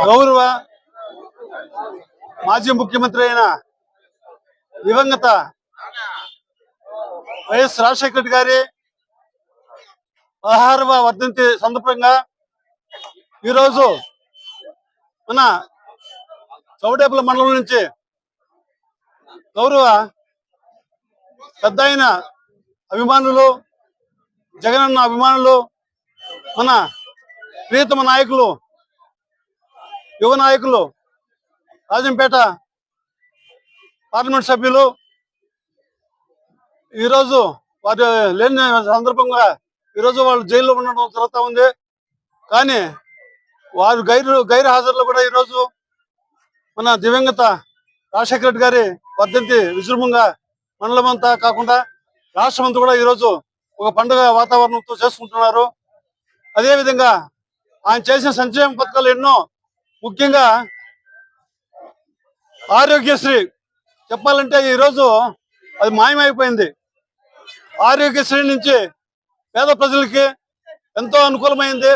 గౌరవ మాజీ ముఖ్యమంత్రి అయిన దివంగత వైఎస్ రాజశేఖర రెడ్డి గారి పదహారవ వర్ధంతి సందర్భంగా ఈరోజు మన చౌడేపల మండలం నుంచి గౌరవ పెద్ద అయిన అభిమానులు జగనన్న అభిమానులు మన ప్రియతమ నాయకులు యువ నాయకులు రాజంపేట పార్లమెంట్ సభ్యులు ఈరోజు వారి లేని సందర్భంగా ఈరోజు వాళ్ళు జైల్లో ఉండడం జరుగుతూ ఉంది. కానీ వారు గైరు గైరు హాజరులో కూడా ఈరోజు మన దివంగత రాజశేఖర రెడ్డి గారి వర్ధంతి విజృంభంగా మండలం అంతా కాకుండా రాష్ట్రం అంతా కూడా ఈరోజు ఒక పండుగ వాతావరణంతో చేసుకుంటున్నారు. అదే విధంగా ఆయన చేసిన సంక్షేమ పథకాలు ఎన్నో ముఖ్యంగా ఆరోగ్యశ్రీ చెప్పాలంటే ఈరోజు అది మాయమైపోయింది. ఆరోగ్యశ్రీ నుంచి పేద ప్రజలకి ఎంతో అనుకూలమైంది.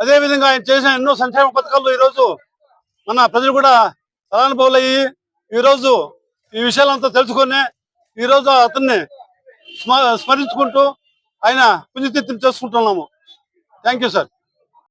అదేవిధంగా ఆయన చేసిన ఎన్నో సంక్షేమ పథకాలు ఈరోజు మన ప్రజలు కూడా ఫలానుభవులయ్యి ఈరోజు ఈ విషయాలంతా తెలుసుకొని ఈరోజు అతన్ని స్మ- స్మరించుకుంటూ ఆయన పుణ్యతీర్థం చేసుకుంటున్నాము. Thank you sir.